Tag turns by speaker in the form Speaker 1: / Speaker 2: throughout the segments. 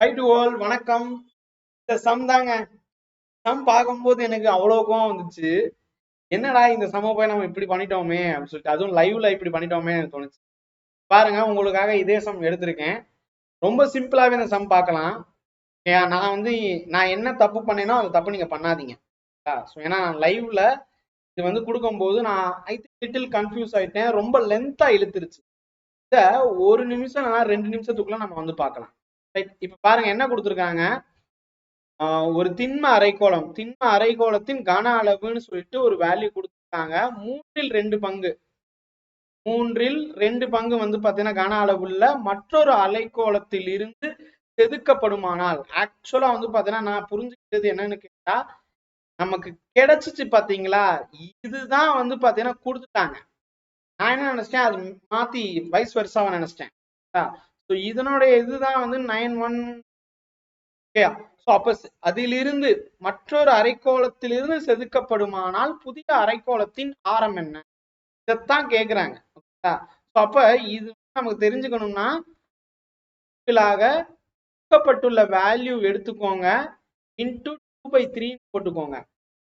Speaker 1: High to all வணக்கம். இந்த some தாங்க. சம் பார்க்கும்போது எனக்கு அவ்வளோ கோவம் வந்துச்சு. என்னடா இந்த சம போய் நம்ம இப்படி பண்ணிட்டோமே அப்படின்னு சொல்லிட்டு அதுவும் லைவ்ல இப்படி பண்ணிட்டோமே எனக்கு தோணுச்சு. பாருங்க உங்களுக்காக இதே சம் எடுத்திருக்கேன். ரொம்ப சிம்பிளாகவே இந்த சம் பார்க்கலாம். நான் வந்து நான் என்ன தப்பு பண்ணேனோ அந்த தப்பு நீங்கள் பண்ணாதீங்க. ஸோ ஏன்னா லைவ்ல இது வந்து கொடுக்கும்போது நான் ஐ திங்க் லிட்டில் கன்ஃபியூஸ் ஆயிட்டேன். ரொம்ப லென்த்தாக இழுத்துருச்சு. இதை ஒரு நிமிஷம் ரெண்டு நிமிஷத்துக்குள்ள நம்ம வந்து பார்க்கலாம். ரைட் இப்ப பாருங்க என்ன கொடுத்துருக்காங்க? ஆஹ் ஒரு திண்ம அரைக்கோளம். திண்ம அரைக்கோளத்தின் கன அளவுன்னு சொல்லிட்டு ஒரு வேல்யூ கொடுத்துருக்காங்க. மூன்றில் ரெண்டு பங்கு. மூன்றில் ரெண்டு பங்கு வந்து பாத்தீங்கன்னா கன அளவுள்ள மற்றொரு அலைக்கோளத்தில் இருந்து செதுக்கப்படுமானால் ஆக்சுவலா வந்து பாத்தீங்கன்னா நான் புரிஞ்சுக்கிட்டது என்னன்னு கேட்டா நமக்கு கிடைச்சிச்சு பாத்தீங்களா? இதுதான் வந்து பாத்தீங்கன்னா கொடுத்துட்டாங்க. நான் என்ன நினைச்சிட்டேன்? அது மாத்தி வைஸ் வருஷாவை நினைச்சிட்டேன். ஸோ இதனுடைய இதுதான் வந்து நைன் ஒன் ஓகேயா ஸோ அப்ப அதிலிருந்து மற்றொரு அரைக்கோளத்திலிருந்து செதுக்கப்படுமானால் புதிய அரைக்கோளத்தின் ஆரம் என்ன? இதைத்தான் கேட்குறாங்க ஓகேங்களா ஸோ அப்ப இது நமக்கு தெரிஞ்சுக்கணும்னா கொடுக்கப்பட்டுள்ள வேல்யூ எடுத்துக்கோங்க. இன்டூ டூ பை த்ரீ போட்டுக்கோங்க.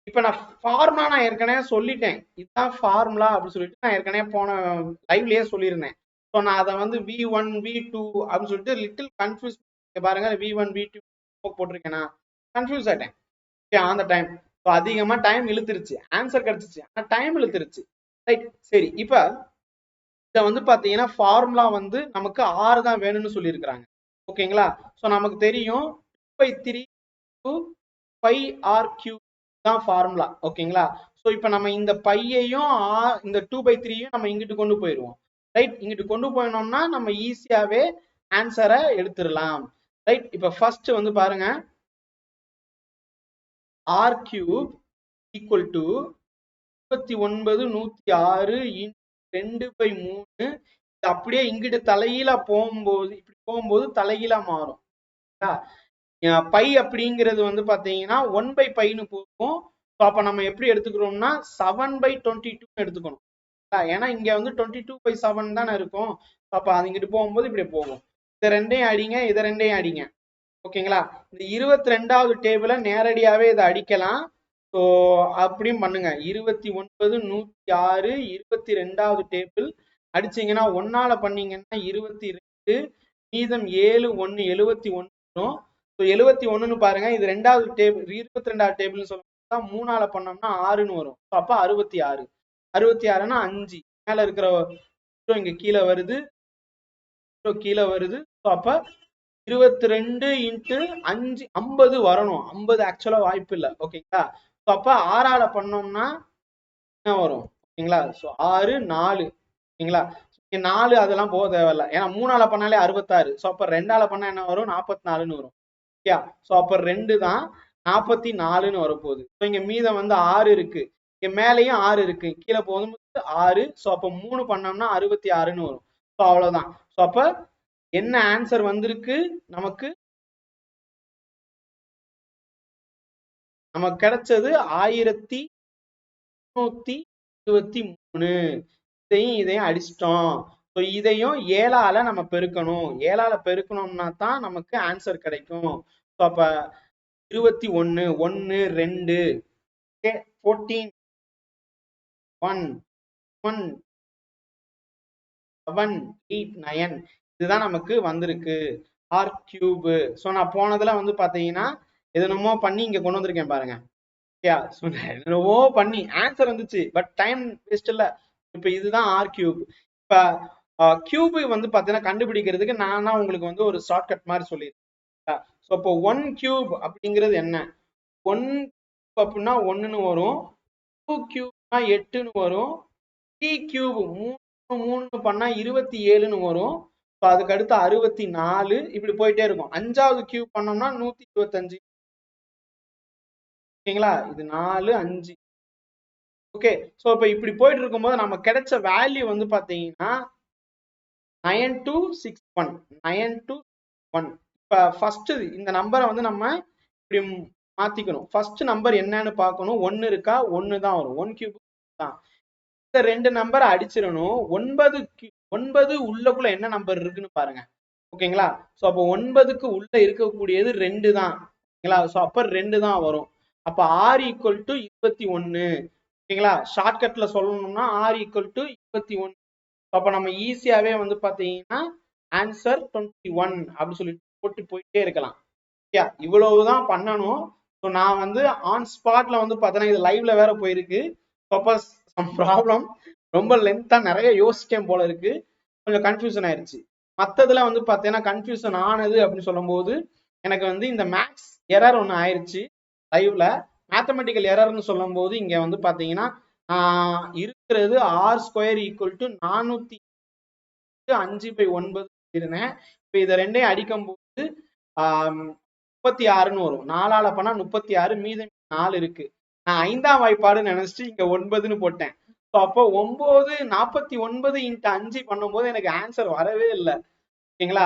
Speaker 1: இப்போ நான் ஃபார்முலா நான் ஏற்கனவே சொல்லிட்டேன். இதுதான் ஃபார்முலா அப்படின்னு சொல்லிட்டு நான் ஏற்கனவே போன லைவ்லயே சொல்லியிருந்தேன். ஸோ நான் அதை வந்து வி ஒன் வி டூ அப்படின்னு சொல்லிட்டு லிட்டில் கன்ஃபியூஸ் பாருங்க வி ஒன் வி டூ போட்டிருக்கேனா? கன்ஃபியூஸ் ஆகிட்டேன் ஓகே அந்த டைம் ஸோ அதிகமாக டைம் இழுத்துருச்சு. ஆன்சர் கிடச்சிச்சு. ஆனால் டைம் இழுத்துருச்சு. ரைட் சரி இப்போ இதை வந்து பார்த்தீங்கன்னா ஃபார்முலா வந்து நமக்கு ஆறு தான் வேணும்னு சொல்லியிருக்கிறாங்க. ஓகேங்களா ஸோ நமக்கு தெரியும். Pi three two five R Q தான் ஃபார்முலா ஓகேங்களா ஸோ இப்போ நம்ம இந்த பையையும் ஆ- இந்த டூ பை த்ரீயும் நம்ம இங்கிட்டு கொண்டு போயிடுவோம். ரைட் இங்கிட்டு கொண்டு போயினோம்னா நம்ம ஈஸியாவே ஆன்சரை எடுத்துடலாம். ரைட் இப்போ ஃபர்ஸ்ட் வந்து பாருங்க. ஆர் கியூப் ஈக்குவல் டு முப்பத்தி ஒன்பது நூத்தி ஆறு ரெண்டு பை மூணு. இது அப்படியே இங்கிட்டு தலைகீழா போகும்போது இப்படி போகும்போது தலைகீழா மாறும். பை அப்படிங்கிறது வந்து பாத்தீங்கன்னா ஒன் பை பைன்னு போகும். ஸோ அப்ப நம்ம எப்படி எடுத்துக்கிறோம்னா செவன் பை டுவெண்ட்டி டூ எடுத்துக்கணும். ஏன்னா இங்க வந்து டுவெண்ட்டி டூ பை செவன் தானே இருக்கும். அப்ப அது இங்கிட்டு போகும்போது இப்படி போகும். இதை ரெண்டையும் அடிங்க இதை ரெண்டையும் அடிங்க. ஓகேங்களா? இந்த இருபத்தி ரெண்டாவது டேபிளை நேரடியாவே இதை அடிக்கலாம். ஸோ அப்படியும் பண்ணுங்க. இருபத்தி ஒன்பது நூத்தி ஆறு இருபத்தி ரெண்டாவது டேபிள் அடிச்சீங்கன்னா ஒன்னால பண்ணீங்கன்னா இருபத்தி ரெண்டு மீதம் ஏழு ஒன்னு எழுபத்தி ஒன்னு. ஸோ எழுபத்தி ஒன்றுன்னு பாருங்க. இது ரெண்டாவது டேபிள் இருபத்தி ரெண்டாவது டேபிள்னு சொல்லா மூணால பண்ணோம்னா ஆறுன்னு வரும். அப்போ அறுபத்தி ஆறு. அறுபத்தி ஆறுன்னா அஞ்சு. மேல இருக்கிற இங்க கீழே வருது. கீழே வருது. அப்ப இருபத்தி ரெண்டு இன்ட்டு அஞ்சு ஐம்பது வரணும். ஐம்பது ஆக்சுவலா வாய்ப்பு இல்லை. ஓகேங்களா ஸோ அப்ப ஆறால பண்ணோம்னா என்ன வரும்? ஓகேங்களா ஸோ ஆறு நாலு. ஓகேங்களா இங்க நாலு அதெல்லாம் போக தேவையில்ல. ஏன்னா மூணால பண்ணாலே அறுபத்தாறு. ஸோ அப்ப ரெண்டால பண்ணா என்ன வரும்? நாற்பத்தி நாலுன்னு வரும். ஓகே ஸோ அப்ப ரெண்டு தான் நாற்பத்தி நாலுன்னு வரப்போகுது. ஸோ இங்க மீதம் வந்து ஆறு இருக்கு. இங்க மேலேயும் ஆறு இருக்கு. கீழே போகும்போது ஆறு. ஸோ அப்போ மூணு பண்ணோம்னா அறுபத்தி ஆறுன்னு வரும். ஸோ அவ்வளவுதான். ஸோ அப்ப என்ன ஆன்சர் வந்திருக்கு? நமக்கு நமக்கு கிடைச்சது ஆயிரத்தி முன்னூத்தி இருபத்தி மூணு. இதையும் இதையும் அடிச்சிட்டோம். ஸோ இதையும் ஏழால நம்ம பெருக்கணும். ஏழால பெருக்கணும்னா தான் நமக்கு ஆன்சர் கிடைக்கும். ஸோ அப்ப இருபத்தி ஒன்னு ஒன்னு ரெண்டு. Fourteen one one seven eight nine இதுதான் நமக்கு வந்திருக்கு. ஆர் கியூபு ஸோ நான் போனதுல வந்து பாத்தீங்கன்னா எதுனமோ பண்ணி இங்க கொண்டு வந்திருக்கேன் பாருங்க. ஓகேயா ஸோ என்னவோ பண்ணி ஆன்சர் வந்துச்சு. பட் டைம் வேஸ்ட் இல்ல. இப்போ இதுதான் ஆர் கியூப் இப்போ கியூபு வந்து பாத்தீங்கன்னா கண்டுபிடிக்கிறதுக்கு நான் உங்களுக்கு வந்து ஒரு ஷார்ட்கட் மாதிரி சொல்லியிருக்கேன் ஸோ இப்போ ஒன் கியூப் அப்படிங்கிறது என்ன? ஒன் அப்படின்னா ஒன்றுன்னு வரும். டூ பண்ணா எட்டுன்னு வரும். டி கியூப் மூணு மூணுன்னு பண்ணா இருபத்தி ஏழுன்னு வரும். ஸோ அதுக்கு அடுத்து அறுபத்தி நாலு இப்படி போயிட்டே இருக்கும். அஞ்சாவது கியூப் பண்ணோம்னா நூத்தி இருபத்தஞ்சு. ஓகேங்களா? இது நாலு அஞ்சு. ஓகே ஸோ இப்போ இப்படி போயிட்டு இருக்கும்போது நம்ம கிடைச்ச வேல்யூ வந்து பாத்தீங்கன்னா nine two six one nine two one இப்போ ஃபர்ஸ்ட் இந்த நம்பரை வந்து நம்ம இப்படி மாத்திக்கணும். ஃபர்ஸ்ட் நம்பர் என்னன்னு பார்க்கணும். ஒன்னு இருக்கா? ஒன்னு தான் வரும். ஒன் கியூப் தான். இந்த ரெண்டு நம்பர் அடிச்சிடணும். ஒன்பது ஒன்பது உள்ளக்குள்ள என்ன நம்பர் இருக்குன்னு பாருங்க. ஓகேங்களா? ஸோ அப்போ ஒன்பதுக்கு உள்ள இருக்கக்கூடியது ரெண்டு தான். ஓகேங்களா? ஸோ அப்போ ரெண்டு தான் வரும். அப்போ ஆர் ஈக்குவல் டு இருபத்தி ஒன்று ஓகேங்களா? ஷார்ட்கட்ல சொல்லணும்னா ஆர் ஈக்குவல் டு இருபத்தி ஒன்று அப்போ நம்ம ஈஸியாவே வந்து பார்த்தீங்கன்னா ஆன்சர் டுவெண்ட்டி ஒன் அப்படின்னு சொல்லிட்டு போட்டு போயிட்டே இருக்கலாம். ஓகே இவ்வளவுதான் பண்ணணும். ஸோ நான் வந்து ஆன் ஸ்பாட்ல வந்து பார்த்தீங்கன்னா இது லைவ்ல வேற போயிருக்கு. பர்பஸ் சம் ப்ராப்ளம் ரொம்ப லென்த்தாக நிறைய யோசிச்சேன் போல இருக்கு. கொஞ்சம் கன்ஃபியூஷன் ஆயிடுச்சு மற்றதுல வந்து பார்த்தீங்கன்னா கன்ஃபியூஷன் ஆனது அப்படின்னு சொல்லும்போது எனக்கு வந்து இந்த மேக்ஸ் எரர் ஒன்று ஆயிடுச்சு லைவ்ல மேத்தமெட்டிக்கல் எரர்னு சொல்லும்போது இங்கே வந்து பார்த்தீங்கன்னா இருக்கிறது ஆர் ஸ்கொயர் ஈக்குவல் டு நானூற்றி அஞ்சு பை ஒன்பது இருந்தேன். இப்போ இதை ரெண்டையும் அடிக்கும் போது முப்பத்தி ஆறுன்னு வரும். நாலால பண்ணா முப்பத்தி ஆறு மீதம் நாலு இருக்கு. நான் ஐந்தாம் வாய்ப்பாடு நினைச்சிட்டு இங்க ஒன்பதுன்னு போட்டேன். ஸோ அப்போ ஒன்பது நாற்பத்தி ஒன்பது இன்ட்டு அஞ்சு பண்ணும்போது எனக்கு ஆன்சர் வரவே இல்லை. ஓகேங்களா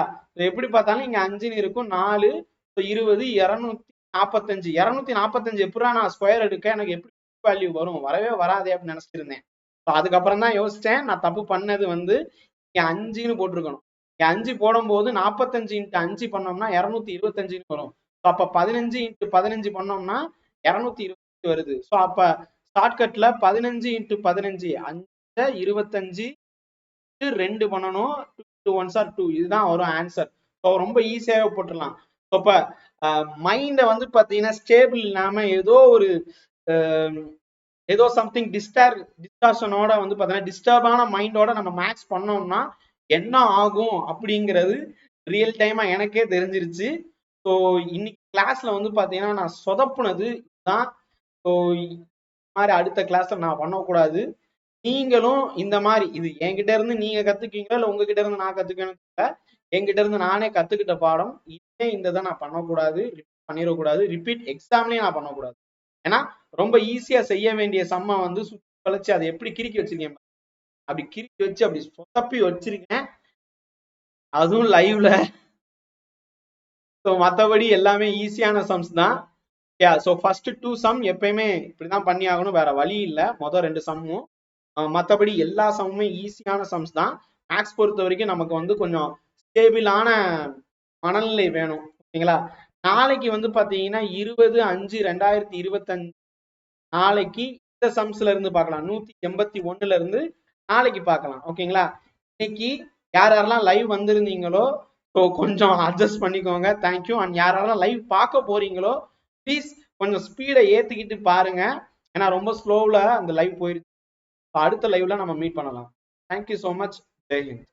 Speaker 1: எப்படி பார்த்தாலும் இங்க அஞ்சுன்னு இருக்கும். நாலு இருபது இரநூத்தி நாற்பத்தஞ்சு இரநூத்தி நாற்பத்தஞ்சு எப்படா நான் ஸ்கொயர் எடுக்க? எனக்கு எப்படி வேல்யூ வரும்? வரவே வராதே அப்படின்னு நினைச்சிட்டு இருந்தேன் ஸோ அதுக்கப்புறம் தான் யோசிச்சேன். நான் தப்பு பண்ணது வந்து இங்க அஞ்சுன்னு போட்டிருக்கணும். இங்க அஞ்சு போடும்போது நாற்பத்தஞ்சு இன்ட்டு அஞ்சு பண்ணோம்னா இரநூத்தி இருபத்தஞ்சுன்னு வரும். ஸோ அப்போ பதினஞ்சு இன்ட்டு பதினஞ்சு பண்ணோம்னா இரநூத்தி இருபத்தஞ்சு. வருது. ஸோ அப்ப ஷார்ட்கட்ல பதினஞ்சு இன்ட்டு பதினஞ்சு அஞ்சு இருபத்தஞ்சு ரெண்டு பண்ணணும் டூ ஒன்ஸ் ஆர் டூ இதுதான் வரும் ஆன்சர் ஸோ ரொம்ப ஈஸியாகவே போட்டுடலாம். ஸோ இப்போ மைண்டை வந்து பார்த்தீங்கன்னா ஸ்டேபிள் இல்லாம ஏதோ ஒரு ஏதோ சம்திங் டிஸ்டார் டிஸ்டார்ஷனோட வந்து பார்த்தீங்கன்னா டிஸ்டர்பான மைண்டோட நம்ம மேக்ஸ் பண்ணோம்னா என்ன ஆகும் அப்படிங்கிறது ரியல் டைமா எனக்கே தெரிஞ்சிருச்சு. ஸோ இன்னைக்கு கிளாஸ்ல வந்து பார்த்தீங்கன்னா நான் சொதப்புனது தான் ஸோ மாதிரி அடுத்த கிளாஸ்ல நான் பண்ணக்கூடாது. நீங்களும் இந்த மாதிரி இது என்கிட்ட இருந்து நீங்க கத்துக்கீங்களா? இல்ல உங்ககிட்ட இருந்து நான் கத்துக்கணும் என்கிட்ட இருந்து நானே கத்துக்கிட்ட பாடம் இனிமே இந்த இதை நான் பண்ணக்கூடாது ரிப்பீட் பண்ணிடக்கூடாது ரிப்பீட் எக்ஸாம்லயே நான் பண்ணக்கூடாது. ஏன்னா ரொம்ப ஈஸியா செய்ய வேண்டிய சம்மை வந்து சுத்தி கழிச்சு அதை எப்படி கிறுக்கி வச்சிருக்கேன் அப்படி கிறுக்கி வச்சு அப்படி சொதப்பி வச்சிருக்கேன். அதுவும் லைவ்ல ஸோ மற்றபடி எல்லாமே ஈஸியான சம்ஸ் தான். Yeah so first two sum எப்பயுமே இப்படிதான் பண்ணி ஆகணும் வேற வழி இல்லை. மொதல் ரெண்டு சம்மும் மற்றபடி எல்லா சம்முமே ஈஸியான சம்ஸ் தான். மேக்ஸ் பொறுத்த வரைக்கும் நமக்கு வந்து கொஞ்சம் ஸ்டேபிளான மனநிலை வேணும். ஓகேங்களா? நாளைக்கு வந்து பார்த்தீங்கன்னா இருபது அஞ்சு ரெண்டாயிரத்தி இருபத்தஞ்சு நாளைக்கு இந்த சம்ஸ்ல இருந்து பார்க்கலாம். நூத்தி எண்பத்தி ஒன்னுல இருந்து நாளைக்கு பார்க்கலாம். ஓகேங்களா? இன்னைக்கு யார் யாரெல்லாம் லைவ் வந்திருந்தீங்களோ ஸோ கொஞ்சம் அட்ஜஸ்ட் பண்ணிக்கோங்க. தேங்க்யூ அண்ட் யார் யாரெல்லாம் லைவ் பார்க்க போறீங்களோ ப்ளீஸ் கொஞ்சம் ஸ்பீடை ஏற்றிக்கிட்டு பாருங்க. ஏன்னா ரொம்ப ஸ்லோவில் அந்த லைவ் போயிருச்சு அடுத்த லைவ்ல நம்ம மீட் பண்ணலாம். தேங்க்யூ ஸோ மச் ஜெய்ஹிந்த்